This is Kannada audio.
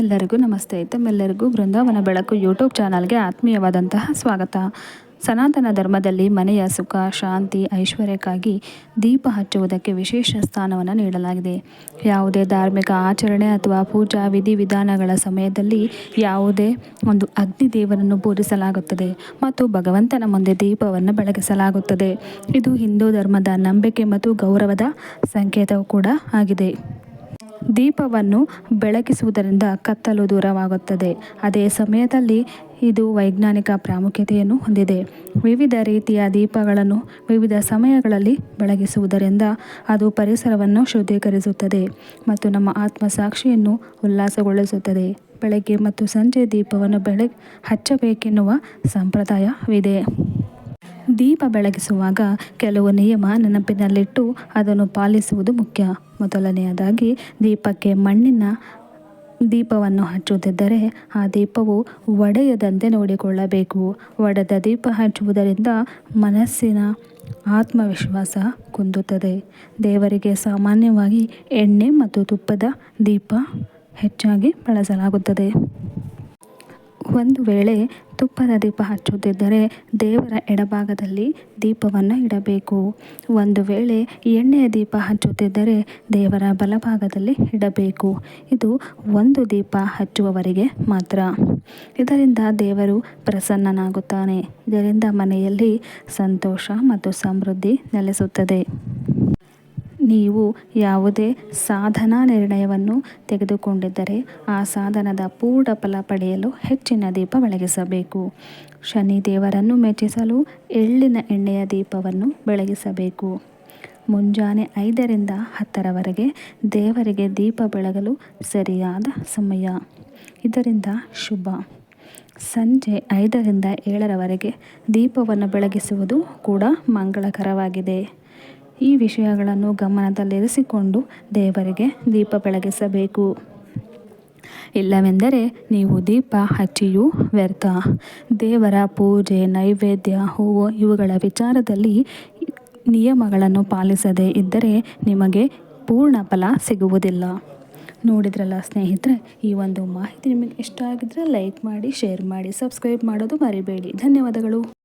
ಎಲ್ಲರಿಗೂ ನಮಸ್ತೆ. ತಮ್ಮೆಲ್ಲರಿಗೂ ಬೃಂದಾವನ ಬೆಳಕು ಯೂಟ್ಯೂಬ್ ಚಾನಲ್ಗೆ ಆತ್ಮೀಯವಾದಂತಹ ಸ್ವಾಗತ. ಸನಾತನ ಧರ್ಮದಲ್ಲಿ ಮನೆಯ ಸುಖ, ಶಾಂತಿ, ಐಶ್ವರ್ಯಕ್ಕಾಗಿ ದೀಪ ಹಚ್ಚುವುದಕ್ಕೆ ವಿಶೇಷ ಸ್ಥಾನವನ್ನು ನೀಡಲಾಗಿದೆ. ಯಾವುದೇ ಧಾರ್ಮಿಕ ಆಚರಣೆ ಅಥವಾ ಪೂಜಾ ವಿಧಿವಿಧಾನಗಳ ಸಮಯದಲ್ಲಿ ಯಾವುದೇ ಒಂದು ಅಗ್ನಿ ದೇವರನ್ನು ಪೂಜಿಸಲಾಗುತ್ತದೆ ಮತ್ತು ಭಗವಂತನ ಮುಂದೆ ದೀಪವನ್ನು ಬೆಳಗಿಸಲಾಗುತ್ತದೆ. ಇದು ಹಿಂದೂ ಧರ್ಮದ ನಂಬಿಕೆ ಮತ್ತು ಗೌರವದ ಸಂಕೇತವೂ ಕೂಡ ಆಗಿದೆ. ದೀಪವನ್ನು ಬೆಳಗಿಸುವುದರಿಂದ ಕತ್ತಲು ದೂರವಾಗುತ್ತದೆ. ಅದೇ ಸಮಯದಲ್ಲಿ ಇದು ವೈಜ್ಞಾನಿಕ ಪ್ರಾಮುಖ್ಯತೆಯನ್ನು ಹೊಂದಿದೆ. ವಿವಿಧ ರೀತಿಯ ದೀಪಗಳನ್ನು ವಿವಿಧ ಸಮಯಗಳಲ್ಲಿ ಬೆಳಗಿಸುವುದರಿಂದ ಅದು ಪರಿಸರವನ್ನು ಶುದ್ಧೀಕರಿಸುತ್ತದೆ ಮತ್ತು ನಮ್ಮ ಆತ್ಮಸಾಕ್ಷಿಯನ್ನು ಉಲ್ಲಾಸಗೊಳಿಸುತ್ತದೆ. ಬೆಳಗ್ಗೆ ಮತ್ತು ಸಂಜೆ ದೀಪವನ್ನು ಬೆಳಗ್ಗೆ ಹಚ್ಚಬೇಕೆನ್ನುವ ಸಂಪ್ರದಾಯವಿದೆ. ದೀಪ ಬೆಳಗಿಸುವಾಗ ಕೆಲವು ನಿಯಮ ನೆನಪಿನಲ್ಲಿಟ್ಟು ಅದನ್ನು ಪಾಲಿಸುವುದು ಮುಖ್ಯ. ಮೊದಲನೆಯದಾಗಿ, ದೀಪಕ್ಕೆ ಮಣ್ಣಿನ ದೀಪವನ್ನು ಹಚ್ಚುತ್ತಿದ್ದರೆ ಆ ದೀಪವು ಒಡೆಯದಂತೆ ನೋಡಿಕೊಳ್ಳಬೇಕು. ಒಡೆದ ದೀಪ ಹಚ್ಚುವುದರಿಂದ ಮನಸ್ಸಿನ ಆತ್ಮವಿಶ್ವಾಸ ಕುಂದುತ್ತದೆ. ದೇವರಿಗೆ ಸಾಮಾನ್ಯವಾಗಿ ಎಣ್ಣೆ ಮತ್ತು ತುಪ್ಪದ ದೀಪ ಹೆಚ್ಚಾಗಿ ಬಳಸಲಾಗುತ್ತದೆ. ಒಂದು ವೇಳೆ ತುಪ್ಪದ ದೀಪ ಹಚ್ಚುತ್ತಿದ್ದರೆ ದೇವರ ಎಡಭಾಗದಲ್ಲಿ ದೀಪವನ್ನು ಇಡಬೇಕು. ಒಂದು ವೇಳೆ ಎಣ್ಣೆಯ ದೀಪ ಹಚ್ಚುತ್ತಿದ್ದರೆ ದೇವರ ಬಲಭಾಗದಲ್ಲಿ ಇಡಬೇಕು. ಇದು ಒಂದು ದೀಪ ಹಚ್ಚುವವರಿಗೆ ಮಾತ್ರ. ಇದರಿಂದ ದೇವರು ಪ್ರಸನ್ನನಾಗುತ್ತಾನೆ. ಇದರಿಂದ ಮನೆಯಲ್ಲಿ ಸಂತೋಷ ಮತ್ತು ಸಮೃದ್ಧಿ ನೆಲೆಸುತ್ತದೆ. ನೀವು ಯಾವುದೇ ಸಾಧನಾ ನಿರ್ಣಯವನ್ನು ತೆಗೆದುಕೊಂಡಿದ್ದರೆ ಆ ಸಾಧನದ ಪೂರ್ಣ ಫಲ ಪಡೆಯಲು ಹೆಚ್ಚಿನ ದೀಪ ಬೆಳಗಿಸಬೇಕು. ಶನಿ ದೇವರನ್ನು ಮೆಚ್ಚಿಸಲು ಎಳ್ಳಿನ ಎಣ್ಣೆಯ ದೀಪವನ್ನು ಬೆಳಗಿಸಬೇಕು. ಮುಂಜಾನೆ ಐದರಿಂದ ಹತ್ತರವರೆಗೆ ದೇವರಿಗೆ ದೀಪ ಬೆಳಗಲು ಸರಿಯಾದ ಸಮಯ. ಇದರಿಂದ ಶುಭ. ಸಂಜೆ ಐದರಿಂದ ಏಳರವರೆಗೆ ದೀಪವನ್ನು ಬೆಳಗಿಸುವುದು ಕೂಡ ಮಂಗಳಕರವಾಗಿದೆ. ಈ ವಿಷಯಗಳನ್ನು ಗಮನದಲ್ಲಿರಿಸಿಕೊಂಡು ದೇವರಿಗೆ ದೀಪ ಬೆಳಗಿಸಬೇಕು. ಇಲ್ಲವೆಂದರೆ ನೀವು ದೀಪ ಹಚ್ಚಿಯೂ ವ್ಯರ್ಥ. ದೇವರ ಪೂಜೆ, ನೈವೇದ್ಯ, ಹೂವು ಇವುಗಳ ವಿಚಾರದಲ್ಲಿ ನಿಯಮಗಳನ್ನು ಪಾಲಿಸದೇ ಇದ್ದರೆ ನಿಮಗೆ ಪೂರ್ಣ ಫಲ ಸಿಗುವುದಿಲ್ಲ. ನೋಡಿದ್ರಲ್ಲ ಸ್ನೇಹಿತರೆ, ಈ ಒಂದು ಮಾಹಿತಿ ನಿಮಗೆ ಇಷ್ಟ ಆಗಿದ್ದರೆ ಲೈಕ್ ಮಾಡಿ, ಶೇರ್ ಮಾಡಿ, ಸಬ್ಸ್ಕ್ರೈಬ್ ಮಾಡೋದು ಮರಿಬೇಡಿ. ಧನ್ಯವಾದಗಳು.